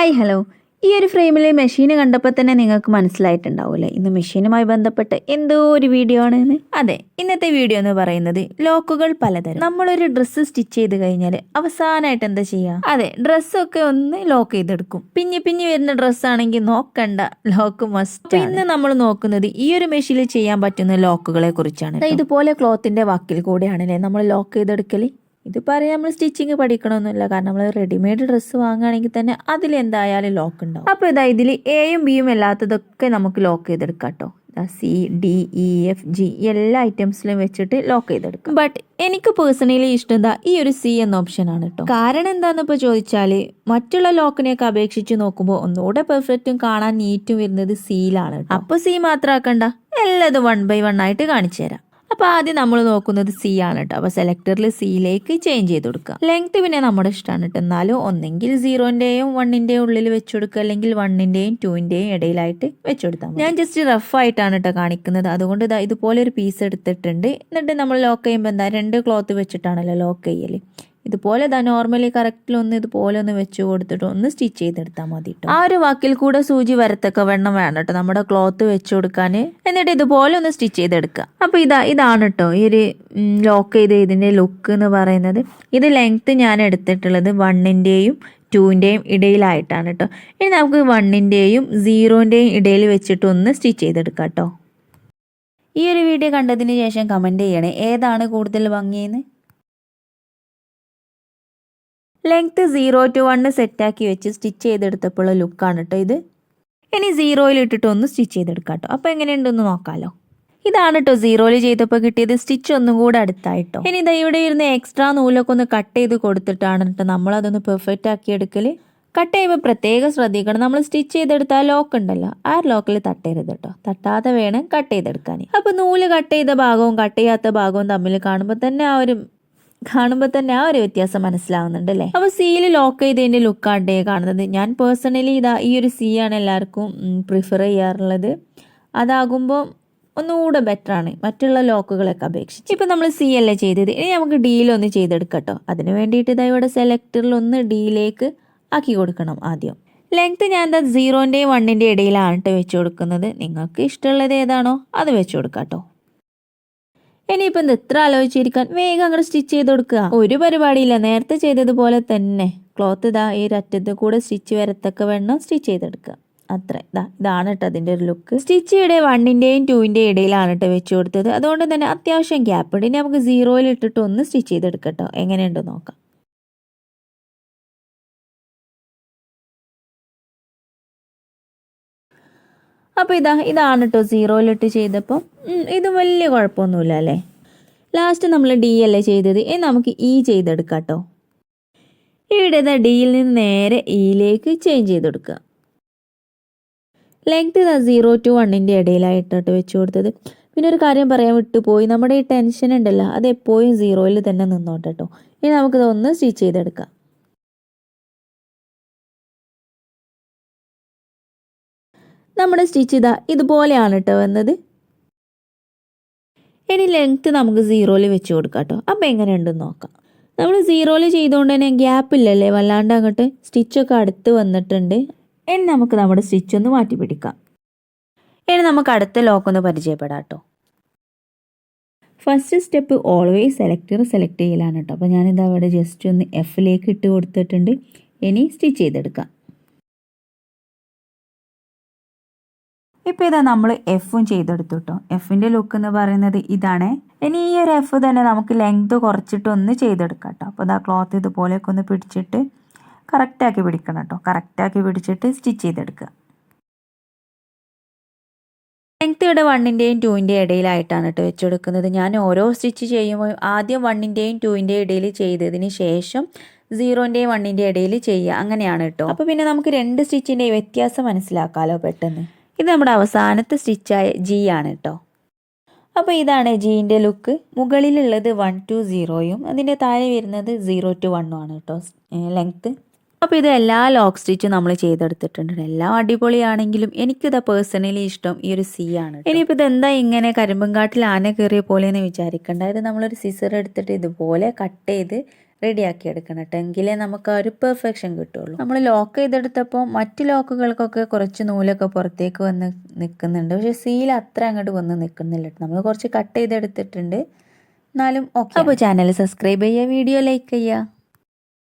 Hi hello. ഈ ഒരു ഫ്രെയിമിലെ machine കണ്ടപ്പോൾ തന്നെ നിങ്ങൾക്ക് മനസ്സിലായിട്ടുണ്ടാവില്ലേ? ഇന്ന് മെഷീനുമായി ബന്ധപ്പെട്ട് എന്തോ ഒരു വീഡിയോ ആണെന്ന്. അതെ ഇന്നത്തെ വീഡിയോ എന്ന് പറയുന്നത് ലോക്കുകൾ പലതരം. നമ്മളൊരു ഡ്രസ്സ് സ്റ്റിച്ച് ചെയ്ത് കഴിഞ്ഞാൽ അവസാനമായിട്ട് എന്താ ചെയ്യുക അതെ ഡ്രസ്സൊക്കെ ഒന്ന് ലോക്ക് ചെയ്തെടുക്കും. പിഞ്ഞി പിഞ്ഞി വരുന്ന ഡ്രസ്സാണെങ്കിൽ നോക്കണ്ട ലോക്ക് മസ്റ്റ് ഇന്ന് നമ്മൾ നോക്കുന്നത് ഈ ഒരു മെഷീനിൽ ചെയ്യാൻ പറ്റുന്ന ലോക്കുകളെ കുറിച്ചാണ് ഇതുപോലെ ക്ലോത്തിന്റെ വാക്കിൽ കൂടെയാണല്ലേ നമ്മൾ ലോക്ക് ചെയ്തെടുക്കൽ? ഇത് പറയാൻ നമ്മൾ സ്റ്റിച്ചിങ് പഠിക്കണമെന്നില്ല കാരണം നമ്മൾ റെഡിമെയ്ഡ് ഡ്രസ്സ് വാങ്ങുകയാണെങ്കിൽ തന്നെ അതിൽ എന്തായാലും ലോക്ക് ഉണ്ടാവും. അപ്പോൾ ഇതാ ഇതിൽ എയും ബിയും അല്ലാത്തതൊക്കെ നമുക്ക് ലോക്ക് ചെയ്തെടുക്കാം കേട്ടോ C D E F G എല്ലാ ഐറ്റംസിലും വെച്ചിട്ട് ലോക്ക് ചെയ്തെടുക്കാം. ബട്ട് എനിക്ക് പേഴ്സണലി ഇഷ്ടം ഈ ഒരു സി എന്ന ഓപ്ഷൻ ആണ് കേട്ടോ കാരണം എന്താണെന്ന് ഇപ്പോൾ ചോദിച്ചാൽ മറ്റുള്ള ലോക്കിനെയൊക്കെ അപേക്ഷിച്ച് നോക്കുമ്പോൾ ഒന്നുകൂടെ പെർഫെക്റ്റും കാണാൻ നീറ്റും വരുന്നത് സിയിലാണ് അപ്പോൾ സി മാത്രമാക്കണ്ട എല്ലാതും വൺ ബൈ വൺ ആയിട്ട് കാണിച്ചു തരാം. അപ്പോൾ ആദ്യം നമ്മൾ നോക്കുന്നത് സി ആണ് കേട്ടോ അപ്പോൾ സെലക്ടറിൽ സിയിലേക്ക് ചേഞ്ച് ചെയ്ത് കൊടുക്കുക. ലെങ്ത് പിന്നെ നമ്മുടെ ഇഷ്ടമാണ് കേട്ടോ എന്നാലും ഒന്നെങ്കിൽ സീറോന്റെയും വണ്ണിന്റെയും ഉള്ളിൽ വെച്ച് കൊടുക്കുക. അല്ലെങ്കിൽ വണ്ണിന്റെയും ടൂവിന്റെയും ഇടയിലായിട്ട് വെച്ച് കൊടുത്താൽ. ഞാൻ ജസ്റ്റ് റഫ് ആയിട്ടാണ് കേട്ടോ കാണിക്കുന്നത്. അതുകൊണ്ട് ഇതാ ഇതുപോലെ ഒരു പീസ് എടുത്തിട്ടുണ്ട്. എന്നിട്ട് നമ്മൾ ലോക്ക് ചെയ്യുമ്പോൾ എന്താ? രണ്ട് ക്ലോത്ത് വെച്ചിട്ടാണല്ലോ ലോക്ക് ചെയ്യൽ ഇതുപോലെ ഇതാ നോർമലി കറക്റ്റിൽ ഒന്ന് ഇതുപോലെ ഒന്ന് വെച്ച് കൊടുത്തിട്ട് ഒന്ന് സ്റ്റിച്ച് ചെയ്തെടുത്താൽ മതി കേട്ടോ ആ ഒരു വാക്കിൽ കൂടെ സൂചി വരത്തൊക്കെ വെണ്ണം വേണം കേട്ടോ നമ്മുടെ ക്ലോത്ത് വെച്ച് കൊടുക്കാൻ എന്നിട്ട് ഇതുപോലെ ഒന്ന് സ്റ്റിച്ച് ചെയ്തെടുക്കുക. അപ്പോൾ ഇതാ ഇതാണ് കേട്ടോ ഈ ഒരു ലോക്ക് ചെയ്ത് ഇതിന്റെ ലുക്ക് എന്ന് പറയുന്നത്. ഇത് ലെങ്ത് ഞാൻ എടുത്തിട്ടുള്ളത് വണ്ണിന്റെയും ടൂവിന്റെയും ഇടയിലായിട്ടാണ് കേട്ടോ ഇനി നമുക്ക് വണ്ണിന്റെയും സീറോന്റെയും ഇടയിൽ വെച്ചിട്ട് ഒന്ന് സ്റ്റിച്ച് ചെയ്തെടുക്കാം കേട്ടോ ഈ ഒരു വീഡിയോ കണ്ടതിന് ശേഷം കമന്റ് ചെയ്യണേ. ഏതാണ് കൂടുതൽ ഭംഗിയെന്ന്? ലെങ്ത് സീറോ ടു വണ്ണ് സെറ്റാക്കി വെച്ച് സ്റ്റിച്ച് ചെയ്തെടുത്തപ്പോഴുള്ള ലുക്കാണ് കേട്ടോ ഇത്. ഇനി സീറോയിൽ ഇട്ടിട്ട് ഒന്ന് സ്റ്റിച്ച് ചെയ്തെടുക്കാം കേട്ടോ അപ്പോൾ എങ്ങനെയുണ്ടെന്ന് നോക്കാമല്ലോ ഇതാണ് കേട്ടോ സീറോയിൽ ചെയ്തപ്പോൾ കിട്ടിയത് സ്റ്റിച്ച് ഒന്നും കൂടെ അടുത്തായിട്ടോ. ഇനി ഇതാ ഇവിടെ ഇരുന്ന് എക്സ്ട്രാ നൂലൊക്കെ ഒന്ന് കട്ട് ചെയ്ത് കൊടുത്തിട്ടാണ് കേട്ടോ നമ്മളതൊന്ന് പെർഫെക്റ്റ് ആക്കി എടുക്കൽ കട്ട് ചെയ്യുമ്പോൾ പ്രത്യേകം ശ്രദ്ധിക്കണം. നമ്മൾ സ്റ്റിച്ച് ചെയ്തെടുത്താൽ ലോക്ക് ഉണ്ടല്ലോ. ആ ലോക്കിൽ തട്ടരുത് കേട്ടോ തട്ടാതെ വേണം കട്ട് ചെയ്തെടുക്കാൻ അപ്പോൾ നൂൽ കട്ട് ചെയ്ത ഭാഗവും കട്ട് ചെയ്യാത്ത ഭാഗവും തമ്മിൽ കാണുമ്പോൾ തന്നെ ആ ഒരു കാണുമ്പോൾ തന്നെ ആ ഒരു വ്യത്യാസം മനസ്സിലാവുന്നുണ്ട് അല്ലേ? അപ്പോൾ സീൽ ലോക്ക് ചെയ്തതിന്റെ ലുക്കാണ്ടേ കാണുന്നത്. ഞാൻ പേഴ്സണലി ഇതാ ഈ ഒരു സീ ആണ് എല്ലാവർക്കും പ്രിഫർ ചെയ്യാറുള്ളത്. അതാകുമ്പോൾ ഒന്നുകൂടെ ബെറ്റർ ആണ്. മറ്റുള്ള ലോക്കുകളൊക്കെ അപേക്ഷിച്ച്. ഇപ്പം നമ്മൾ സി അല്ലേ ചെയ്തത്. ഇനി നമുക്ക് ഡിയിലൊന്ന് ചെയ്തെടുക്കട്ടോ. അതിന് വേണ്ടിയിട്ട് ഇതാ ഇവിടെ സെലക്ടറിൽ ഒന്ന് ഡിയിലേക്ക് ആക്കി കൊടുക്കണം ആദ്യം. ലെങ്ത് ഞാൻ എന്താ സീറോന്റെയും വണ്ണിന്റെയും ഇടയിലാണ് കേട്ടോ വെച്ച് കൊടുക്കുന്നത്. നിങ്ങൾക്ക് ഇഷ്ടമുള്ളത് ഏതാണോ അത് വെച്ച് കൊടുക്കാം കേട്ടോ ഇനിയിപ്പം എന്ത് എത്ര ആലോചിച്ചിരിക്കാൻ വേഗം അങ്ങോട്ട് സ്റ്റിച്ച് ചെയ്ത് കൊടുക്കുക. ഒരു പരിപാടിയില്ല നേരത്തെ ചെയ്തതുപോലെ തന്നെ. ക്ലോത്ത് ഇതാ ഈ അറ്റത്ത് കൂടെ സ്റ്റിച്ച് വരത്തൊക്കെ വേണം സ്റ്റിച്ച് ചെയ്തെടുക്കുക. അത്ര. ഇതാ ഇതാണ് കേട്ടോ അതിന്റെ ഒരു ലുക്ക് സ്റ്റിച്ച് ഇവിടെ വണ്ണിന്റെയും ടൂവിന്റെയും ഇടയിലാണ് കേട്ടോ വെച്ച് കൊടുത്തത്. അതുകൊണ്ട് തന്നെ അത്യാവശ്യം ഗ്യാപ്പ് ഉണ്ട്. ഇനി നമുക്ക് സീറോയിൽ ഇട്ടിട്ട് ഒന്ന് സ്റ്റിച്ച് ചെയ്തെടുക്കട്ടോ എങ്ങനെയുണ്ട് നോക്കാം. അപ്പോൾ ഇതാ ഇതാണ് കേട്ടോ സീറോയിലിട്ട് ചെയ്തപ്പോൾ ഇത് വലിയ കുഴപ്പമൊന്നുമില്ല അല്ലേ? ലാസ്റ്റ് നമ്മൾ ഡി അല്ലേ ചെയ്തത്? ഇനി നമുക്ക് ഇ ചെയ്തെടുക്കാം കേട്ടോ ഇവിടെ ഇതാ ഡിയിൽ നിന്ന് നേരെ ഇയിലേക്ക് ചേഞ്ച് ചെയ്തെടുക്കുക. ലെങ്ത് ഇതാ സീറോ ടു വണ്ണിന്റെ ഇടയിലായിട്ടോട്ട് വെച്ച് കൊടുത്തത്. പിന്നെ ഒരു കാര്യം പറയാൻ വിട്ടുപോയി. നമ്മുടെ ഈ ടെൻഷൻ ഉണ്ടല്ലോ അത് എപ്പോഴും സീറോയിൽ തന്നെ നിന്നോട്ടെ കേട്ടോ ഇനി നമുക്കിത് ഒന്ന് സ്റ്റിച്ച് ചെയ്തെടുക്കാം. നമ്മുടെ സ്റ്റിച്ച് ഇതാ ഇതുപോലെയാണ് കേട്ടോ വന്നത്. ഇനി ലെങ്ത്ത് നമുക്ക് സീറോയിൽ വെച്ച് കൊടുക്കാം കേട്ടോ അപ്പോൾ എങ്ങനെയുണ്ടെന്ന് നോക്കാം. നമ്മൾ സീറോയിൽ ചെയ്തുകൊണ്ട് തന്നെ ഗ്യാപ്പ് ഇല്ലല്ലേ? വല്ലാണ്ട് അങ്ങോട്ട് സ്റ്റിച്ചൊക്കെ അടുത്ത് വന്നിട്ടുണ്ട്. ഇനി നമുക്ക് നമ്മുടെ സ്റ്റിച്ച് ഒന്ന് മാറ്റി പിടിക്കാം. ഇനി നമുക്ക് അടുത്ത ലോക്ക് ഒന്ന് പരിചയപ്പെടാം കേട്ടോ first step always selector select ചെയ്യലാണ് കേട്ടോ അപ്പോൾ ഞാനിത് അവിടെ ജസ്റ്റ് ഒന്ന് എഫിലേക്ക് ഇട്ട് കൊടുത്തിട്ടുണ്ട്. ഇനി സ്റ്റിച്ച് ചെയ്തെടുക്കാം. ഇപ്പോൾ ഇതാ നമ്മൾ എഫും ചെയ്തെടുത്തു കേട്ടോ എഫിന്റെ ലുക്ക് എന്ന് പറയുന്നത് ഇതാണ്. ഇനി ഈ ഒരു എഫ് തന്നെ നമുക്ക് ലെങ്ത് കുറച്ചിട്ട് ഒന്ന് ചെയ്തെടുക്കാം കേട്ടോ അപ്പോൾ ഇതാ ക്ലോത്ത് ഇതുപോലെയൊക്കെ ഒന്ന് പിടിച്ചിട്ട് കറക്റ്റാക്കി പിടിക്കണം കേട്ടോ കറക്റ്റാക്കി പിടിച്ചിട്ട് സ്റ്റിച്ച് ചെയ്തെടുക്കുക. ലെങ്ത് ഇവിടെ വണ്ണിന്റെയും ടൂവിന്റെയും ഇടയിലായിട്ടാണ് കേട്ടോ വെച്ചെടുക്കുന്നത്. ഞാൻ ഓരോ സ്റ്റിച്ച് ചെയ്യുമ്പോൾ ആദ്യം വണ്ണിന്റെയും ടൂവിന്റെയും ഇടയിൽ ചെയ്തതിന് ശേഷം സീറോന്റെയും വണ്ണിന്റെയും ഇടയിൽ ചെയ്യുക. അങ്ങനെയാണ് കേട്ടോ അപ്പോൾ പിന്നെ നമുക്ക് രണ്ട് സ്റ്റിച്ചിന്റെയും വ്യത്യാസം മനസ്സിലാക്കാമല്ലോ പെട്ടെന്ന്. ഇത് നമ്മുടെ അവസാനത്തെ സ്റ്റിച്ചായ ജി ആണ് കേട്ടോ അപ്പോൾ ഇതാണ് ജീന്റെ ലുക്ക് മുകളിലുള്ളത് വൺ ടു സീറോയും അതിന്റെ താഴെ വരുന്നത് സീറോ ടു വണ്ണും ആണ് കേട്ടോ ലെങ്ത്ത് അപ്പോൾ ഇത് എല്ലാ ലോക്ക് സ്റ്റിച്ചും നമ്മൾ ചെയ്തെടുത്തിട്ടുണ്ട് എല്ലാം അടിപൊളിയാണെങ്കിലും എനിക്കിത് പേഴ്സണലി ഇഷ്ടം ഈ ഒരു സി ആണ് ഇനിയിപ്പോൾ ഇത് എന്താ ഇങ്ങനെ കരിമ്പങ്കാട്ടിൽ ആന കയറിയ പോലെ എന്ന് വിചാരിക്കേണ്ട. ഇത് നമ്മളൊരു സിസർ എടുത്തിട്ട് ഇതുപോലെ കട്ട് ചെയ്ത് റെഡിയാക്കി എടുക്കണം കേട്ടോ എങ്കിലേ നമുക്ക് ആ ഒരു പെർഫെക്ഷൻ കിട്ടുള്ളൂ. നമ്മൾ ലോക്ക് ചെയ്തെടുത്തപ്പോൾ മറ്റ് ലോക്കുകൾക്കൊക്കെ കുറച്ച് നൂലൊക്കെ പുറത്തേക്ക് വന്ന് നിൽക്കുന്നുണ്ട് പക്ഷേ സീൽ അത്ര അങ്ങോട്ട് വന്ന് നിൽക്കുന്നില്ല നമ്മൾ കുറച്ച് കട്ട് ചെയ്തെടുത്തിട്ടുണ്ട്. എന്നാലും ഓക്കെ അപ്പോൾ ചാനൽ സബ്സ്ക്രൈബ് ചെയ്യുക വീഡിയോ ലൈക്ക് ചെയ്യുക.